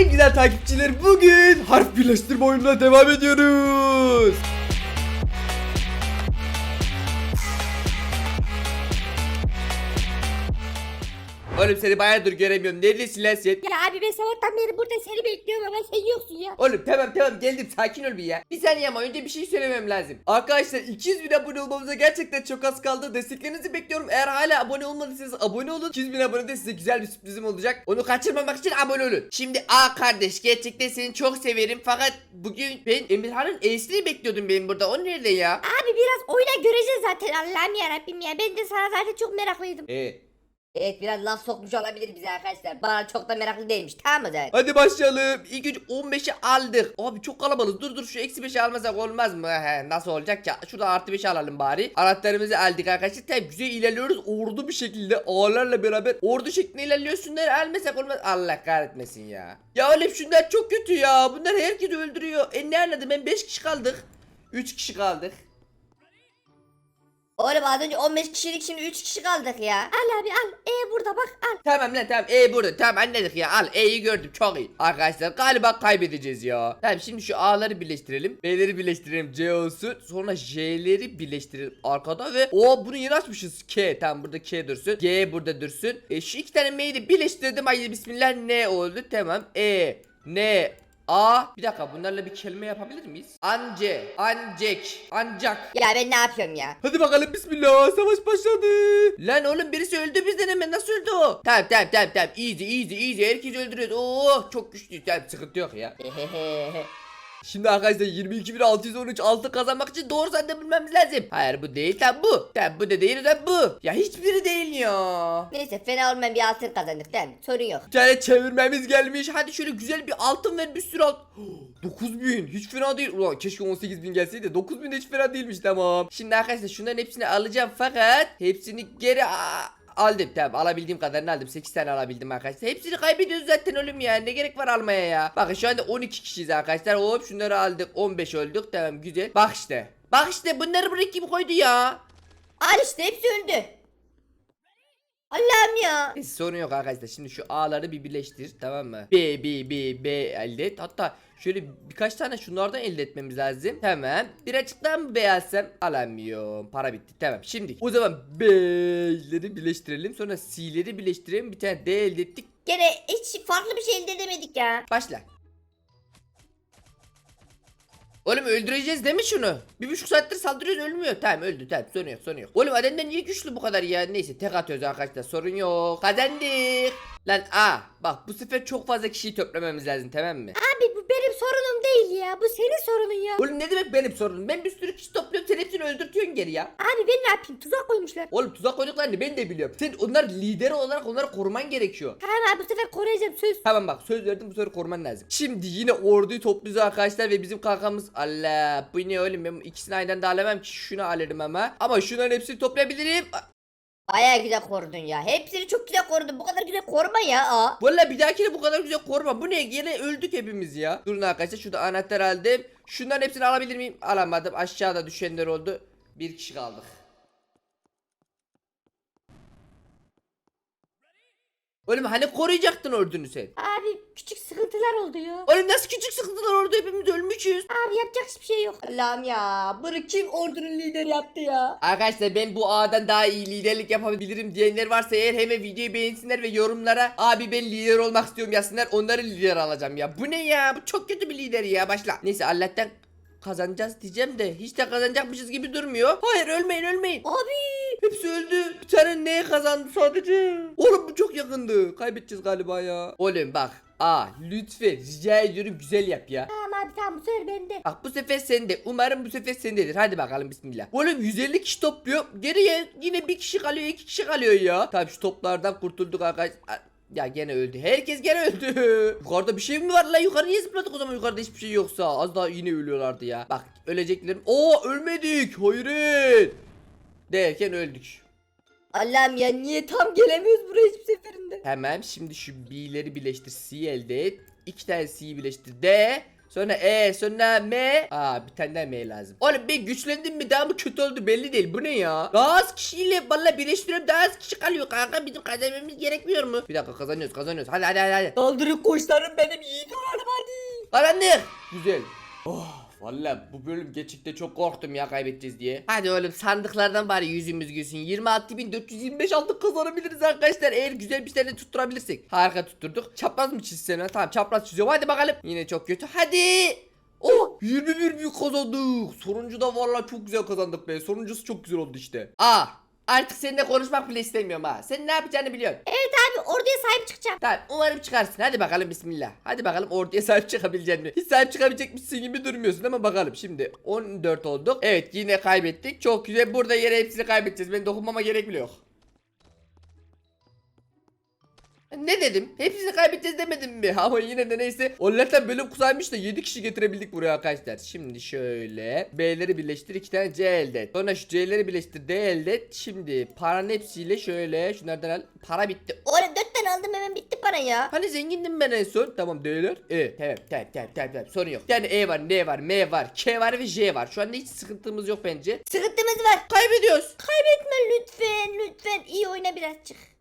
en güzel takipçiler bugün harf birleştirme oyununa devam ediyoruz. Oğlum seni bayağıdır göremiyorum. Neredesin lan sen? Ya abi ben sabahtan beri burada seni bekliyorum ama sen yoksun ya. Oğlum tamam tamam geldim sakin ol bir ya. Bir saniye ama önce bir şey söylemem lazım. Arkadaşlar 200 bin abone olmamıza gerçekten çok az kaldı. Desteklerinizi bekliyorum. Eğer hala abone olmadıysanız abone olun. 200 bin abonede size güzel bir sürprizim olacak. Onu kaçırmamak için abone olun. Şimdi A kardeş gerçekten seni çok severim. Fakat bugün ben Emirhan'ın E'sini bekliyordum benim burada. O nerede ya? Abi biraz oyuna göreceğiz zaten Allah'ım yarabbim ya. Ben de sana zaten çok meraklıydım. E. Evet biraz laf sokmuş olabilir bize arkadaşlar. Bana çok da meraklı değilmiş tamam mı zaten? Hadi başlayalım. İlk önce 15'i aldık. Abi çok kalabalığız. Dur dur şu eksi 5'i almasak olmaz mı? He, nasıl olacak ya? Şurada artı 5'i alalım bari. Anahtarımızı aldık arkadaşlar. Tabi güzel ilerliyoruz. Ordu bir şekilde ağlarla beraber ordu şeklinde ilerliyoruz. Şunları almasak olmaz. Allah kahretmesin ya. Ya oğlum şunlar çok kötü ya. Bunlar herkesi öldürüyor. E ne anladım ben 5 kişi kaldık. 3 kişi kaldık. Oğlum az önce 15 kişilik şimdi 3 kişi kaldık ya. Al abi al. E burada bak al. Tamam lan tamam. E burada. Tamam anladık ya. Al E'yi gördüm. Çok iyi. Arkadaşlar galiba kaybedeceğiz ya. Tamam şimdi şu A'ları birleştirelim. B'leri birleştirelim. C olsun. Sonra J'leri birleştirelim arkada ve o bunu yeni açmışız. K. Tamam burada K dursun. G burada dursun. E, Şu iki tane M'yi de birleştirdim. Haydi bismillah. Ne oldu. Tamam. E N A bir dakika bunlarla bir kelime yapabilir miyiz? Ance Ancek Ancak Ya ben ne yapıyorum ya? Hadi bakalım bismillah savaş başladı. Lan oğlum birisi öldü bizden hemen nasıl öldü o? Tamam tamam tamam tamam easy easy easy herkes öldürüyor. Oh çok güçlü tamam sıkıntı yok ya. Şimdi arkadaşlar 22.613 altı kazanmak için doğru zaten bilmemiz lazım. Hayır bu değil tam bu. Tam bu da değil tam bu. Ya hiçbiri değil ya. Neyse fena olmayan bir altın kazandık değil mi? Sorun yok. Bir tane çevirmemiz gelmiş. Hadi şöyle güzel bir altın ver bir sürü alt. 9000 hiç fena değil. Ulan keşke 18000 gelseydi. 9000 de hiç fena değilmiş tamam. Şimdi arkadaşlar şunların hepsini alacağım fakat hepsini geri Aa, aldım. Tamam alabildiğim kadarını aldım. 8 tane alabildim arkadaşlar. Hepsini kaybediyoruz zaten oğlum ya. Ne gerek var almaya ya. Bakın şu anda 12 kişiyiz arkadaşlar. Hop şunları aldık. 15 olduk. Tamam güzel. Bak işte. Bak işte bunları buraya kim koydu ya? Al işte hepsi öldü. Allah'ım ya. Neyse sorun yok arkadaşlar. Şimdi şu A'ları bir birleştir tamam mı? B, B, B, B elde et. Hatta şöyle birkaç tane şunlardan elde etmemiz lazım. Tamam. Birazcık daha mı B alsam? Alamıyorum. Para bitti. Tamam. Şimdi o zaman B'leri birleştirelim. Sonra C'leri birleştirelim. Bir tane D elde ettik. Gene hiç farklı bir şey elde edemedik ya. Başla. Oğlum öldüreceğiz değil mi şunu? Bir buçuk saattir saldırıyoruz ölmüyor. Tamam öldü tamam sorun yok sorun yok. Oğlum adamlar niye güçlü bu kadar ya? Neyse tek atıyoruz arkadaşlar sorun yok. Kazandık. Lan a bak bu sefer çok fazla kişiyi toplamamız lazım tamam mı? Abi bu benim sorunum değil ya. Bu senin sorunun ya. Oğlum ne demek benim sorunum? Ben bir sürü kişi topluyorum sen hepsini öldürtüyorsun geri ya. Abi ben ne yapayım? Tuzak koymuşlar. Oğlum tuzak koyduklarını ben de biliyorum. Sen onlar lideri olarak onları koruman gerekiyor. Tamam abi bu sefer koruyacağım söz. Tamam bak söz verdim bu sefer koruman lazım. Şimdi yine orduyu topluyoruz arkadaşlar ve bizim kankamız Allah bu ne oğlum ben ikisini aynı anda alamam ki şunu alırım ama. Ama şunların hepsini toplayabilirim. Baya güzel korudun ya. Hepsini çok güzel korudun. Bu kadar güzel koruma ya. Aa. Valla bir dahakine bu kadar güzel koruma. Bu ne yine öldük hepimiz ya. Durun arkadaşlar şurada anahtar aldım. Şunların hepsini alabilir miyim? Alamadım aşağıda düşenler oldu. Bir kişi kaldık. Oğlum hani koruyacaktın ordunu sen? Abi küçük sıkıntılar oldu ya. Oğlum nasıl küçük sıkıntılar orada hepimiz ölmüşüz. Abi yapacak hiçbir şey yok. Allah'ım ya. Bunu kim ordunun lideri yaptı ya? Arkadaşlar ben bu ağdan daha iyi liderlik yapabilirim diyenler varsa eğer hemen videoyu beğensinler ve yorumlara abi ben lider olmak istiyorum yazsınlar onları lider alacağım ya. Bu ne ya bu çok kötü bir lider ya başla. Neyse Allah'tan kazanacağız diyeceğim de hiç de kazanacakmışız gibi durmuyor. Hayır ölmeyin ölmeyin. Abi. Hepsi öldü. Bir tane neye kazandı sadece. Oğlum bu çok yakındı. Kaybedeceğiz galiba ya. Oğlum bak. Aa lütfen rica ediyorum güzel yap ya. Tamam abi tamam bu sefer bende. Bak bu sefer sende. Umarım bu sefer sendedir. Hadi bakalım bismillah. Oğlum 150 kişi topluyor. Geriye yine bir kişi kalıyor, iki kişi kalıyor ya. Tabii şu toplardan kurtulduk arkadaş. Ya gene öldü. Herkes gene öldü. Yukarıda bir şey mi var lan? Yukarı niye zıpladık o zaman yukarıda hiçbir şey yoksa? Az daha yine ölüyorlardı ya. Bak öleceklerim. Oo ölmedik. Hayret. Derken öldük. Allah'ım ya niye tam gelemiyoruz buraya hiçbir seferinde? Hemen şimdi şu B'leri birleştir. C elde et. İki tane C'yi birleştir. D. Sonra E sonra M. Aa bir tane daha M lazım. Oğlum ben güçlendim mi daha mı kötü oldu belli değil. Bu ne ya? Daha az kişiyle valla birleştiriyorum daha az kişi kalıyor kanka. Bizim kazanmamız gerekmiyor mu? Bir dakika kazanıyoruz kazanıyoruz. Hadi hadi hadi. hadi. Saldırın koçlarım benim yiğit olalım hadi. Kazandık. Güzel. Oh Valla bu bölüm geçikte çok korktum ya kaybedeceğiz diye. Hadi oğlum sandıklardan bari yüzümüz gülsün. 26.425 aldık kazanabiliriz arkadaşlar. Eğer güzel bir şeyler tutturabilirsek. Harika tutturduk. Çapraz mı çizsene? Tamam çapraz çiziyorum. Hadi bakalım. Yine çok kötü. Hadi. Oh 21 büyük kazandık. Sonuncu da valla çok güzel kazandık be. Sonuncusu çok güzel oldu işte. Aa artık seninle konuşmak bile istemiyorum ha. Sen ne yapacağını biliyorsun. Evet abi orduya sahip çıkacağım. Tamam umarım çıkarsın. Hadi bakalım bismillah. Hadi bakalım orduya sahip çıkabilecek mi? Hiç sahip çıkabilecekmişsin gibi durmuyorsun ama bakalım. Şimdi 14 olduk. Evet yine kaybettik. Çok güzel. Burada yere hepsini kaybedeceğiz. Ben dokunmama gerek bile yok. Ne dedim? Hepsini kaybedeceğiz demedim mi? Ama yine de neyse. Allah'tan bölüm kısaymış da 7 kişi getirebildik buraya arkadaşlar. Şimdi şöyle. B'leri birleştir 2 tane C elde et. Sonra şu C'leri birleştir D elde et. Şimdi paranın hepsiyle şöyle. Şunlardan al. Para bitti. Oğlum dört tane aldım hemen bitti para ya. Hani zengindim ben en son. Tamam D'ler. E. Tamam tamam tamam tamam tamam. Sorun yok. Yani E var, N var, M var, K var ve J var. Şu anda hiç sıkıntımız yok bence. Sıkıntımız var. Kaybediyoruz. Kaybetme lütfen lütfen iyi oyna birazcık.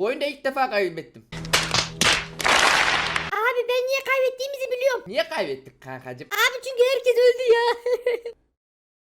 Bu oyunda ilk defa kaybettim. Abi ben niye kaybettiğimizi biliyorum. Niye kaybettik kankacım? Abi çünkü herkes öldü ya.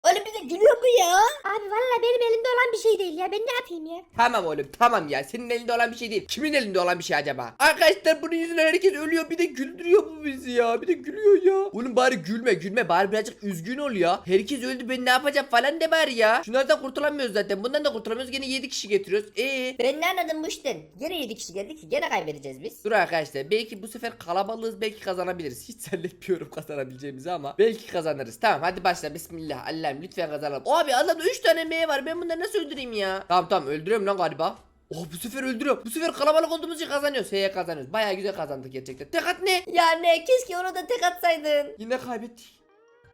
Oğlum bize gülüyor bu ya. Abi valla benim elimde olan bir şey değil ya. Ben ne yapayım ya? Tamam oğlum tamam ya. Senin elinde olan bir şey değil. Kimin elinde olan bir şey acaba? Arkadaşlar bunun yüzünden herkes ölüyor. Bir de güldürüyor bu bizi ya. Bir de gülüyor ya. Oğlum bari gülme gülme. Bari birazcık üzgün ol ya. Herkes öldü ben ne yapacağım falan de bari ya. Şunlardan kurtulamıyoruz zaten. Bundan da kurtulamıyoruz. Gene 7 kişi getiriyoruz. Eee? Ben ne anladım bu işten? Gene 7 kişi geldik ki gene kaybedeceğiz biz. Dur arkadaşlar belki bu sefer kalabalığız belki kazanabiliriz. Hiç zannetmiyorum kazanabileceğimizi ama belki kazanırız. Tamam hadi başla bismillah Allah'ım lütfen kazanalım. Abi adamda 3 tane M var ben bunları nasıl öldüreyim ya? Tamam tamam öldürüyorum lan galiba. Oh bu sefer öldürüyorum. Bu sefer kalabalık olduğumuz için kazanıyoruz. Heye kazanıyoruz. Baya güzel kazandık gerçekten. Tek at ne? Ya ne keşke onu da tek atsaydın. Yine kaybettik.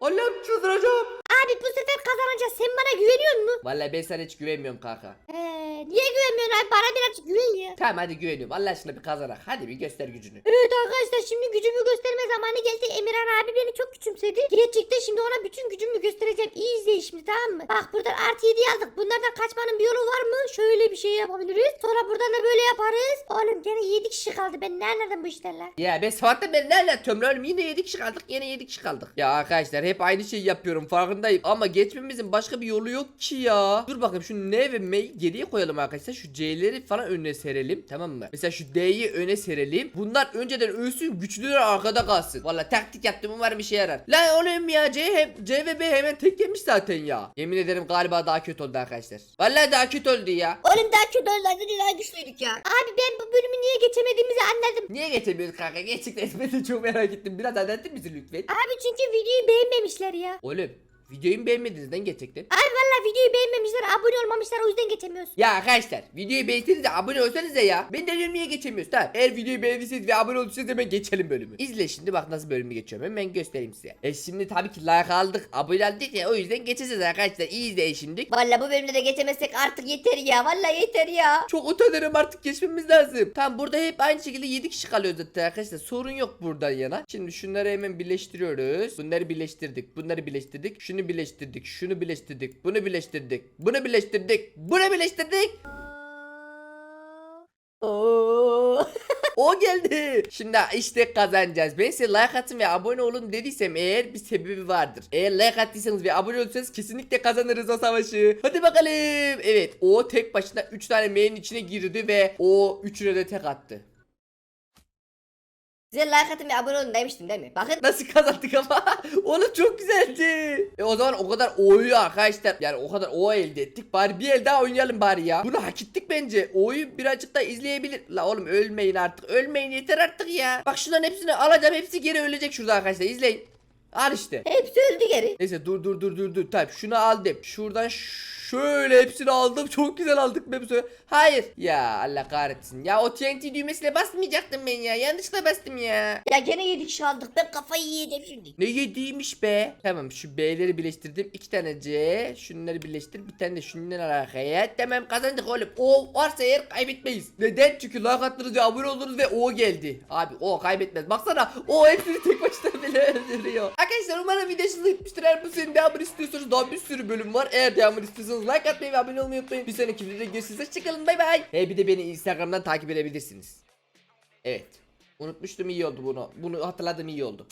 Allah'ım çıldıracağım. Abi bu sefer kazanacağız. Sen bana güveniyor musun? Vallahi ben sana hiç güvenmiyorum kanka. Ee, niye güvenmiyorsun abi? Bana birazcık güven ya. Tamam hadi güveniyorum. Allah aşkına bir kazanak. Hadi bir göster gücünü. Evet arkadaşlar şimdi gücümü gösterme zamanı geldi. Emirhan abi beni çok küçümsedi. Gerçekten şimdi ona bütün gücümü göstereceğim. İyi izleyin şimdi tamam mı? Bak buradan artı 7 yazdık. Bunlardan kaçmanın bir yolu var mı? Şöyle bir şey yapabiliriz. Sonra buradan da böyle yaparız. Oğlum gene 7 kişi kaldı. Ben ne anladım bu işlerle? Ya ben sabahtan beri ne anlatıyorum lan oğlum? Yine 7 kişi kaldık yine 7 kişi kaldık. Ya arkadaşlar hep aynı şeyi yapıyorum farkındayım. Ama geçmemizin başka bir yolu yok ki ya. Dur bakayım şu N ve M'yi geriye koyalım arkadaşlar. Şu C'leri falan önüne serelim tamam mı? Mesela şu D'yi öne serelim. Bunlar önceden ölsün güçlüler arkada kalsın. Valla taktik yaptım umarım işe yarar. Lan oğlum ya C, hem, C ve B hemen tek yemiş zaten ya. Yemin ederim galiba daha kötü oldu arkadaşlar. Vallahi daha kötü oldu ya. Oğlum daha kötü oldu daha güçlüydük ya. Abi ben bu bölümü niye geçemediğimizi anladım. Niye geçemiyoruz kanka? Gerçekten ben de çok merak ettim. Biraz anlatır mısın lütfen? Abi çünkü videoyu beğenmemişler ya. Oğlum videoyu mu beğenmediniz lan gerçekten? Abi valla videoyu beğenmemişler. Abone olmamışlar o yüzden geçemiyoruz. Ya arkadaşlar videoyu beğenseniz de abone olsanız ya. Ben de niye geçemiyoruz tamam. Eğer videoyu beğendiyseniz ve abone olduysanız hemen geçelim bölümü. İzle şimdi bak nasıl bölümü geçiyorum hemen göstereyim size. E şimdi tabii ki like aldık abone aldık ya o yüzden geçeceğiz arkadaşlar. İyi izleyin şimdi. Valla bu bölümde de geçemezsek artık yeter ya. Valla yeter ya. Çok utanırım artık geçmemiz lazım. Tamam burada hep aynı şekilde 7 kişi kalıyor zaten arkadaşlar. Sorun yok buradan yana. Şimdi şunları hemen birleştiriyoruz. Bunları birleştirdik. Bunları birleştirdik. Şunu birleştirdik. Şunu birleştirdik. Bunu birleştirdik. Bunu birleştirdik. Bunu birleştirdik. O geldi. Şimdi işte kazanacağız. Ben size like atın ve abone olun dediysem eğer bir sebebi vardır. Eğer like attıysanız ve abone olursanız kesinlikle kazanırız o savaşı. Hadi bakalım. Evet o tek başına 3 tane M'nin içine girdi ve o üçüne de tek attı. Size like atın ve abone olun demiştim değil mi? Bakın. Nasıl kazandık ama? Oğlum çok güzeldi. E o zaman o kadar O'yu arkadaşlar yani o kadar O elde ettik. Bari bir el daha oynayalım bari ya. Bunu hak ettik bence. O'yu birazcık da izleyebilir. La oğlum ölmeyin artık. Ölmeyin yeter artık ya. Bak şunların hepsini alacağım. Hepsi geri ölecek şurada arkadaşlar. İzleyin. Al işte. Hepsi öldü geri. Neyse dur dur dur dur dur. Tamam şunu aldım. Şuradan Şöyle hepsini aldım. Çok güzel aldık sefer. Hayır. Ya Allah kahretsin. Ya o TNT düğmesine basmayacaktım ben ya. Yanlışlıkla bastım ya. Ya gene 7 kişi aldık ben kafayı yiyeceğim şimdi. Ne yediymiş be. Tamam şu B'leri birleştirdim. iki tane C. Şunları birleştir. Bir tane de şundan arkaya. Tamam kazandık oğlum. O varsa eğer kaybetmeyiz. Neden? Çünkü like attınız ve abone oldunuz ve O geldi. Abi o kaybetmez. Baksana o hepsini tek başına bile öldürüyor. Arkadaşlar umarım video size gitmiştir. Eğer bu senin devamını istiyorsanız daha bir sürü bölüm var. Eğer devamını istiyorsanız like atmayı ve abone olmayı unutmayın. Bir sonraki videoda görüşürüz. Hoşçakalın. Bay bay. He bir de beni Instagram'dan takip edebilirsiniz. Evet. Unutmuştum iyi oldu bunu. Bunu hatırladım iyi oldu.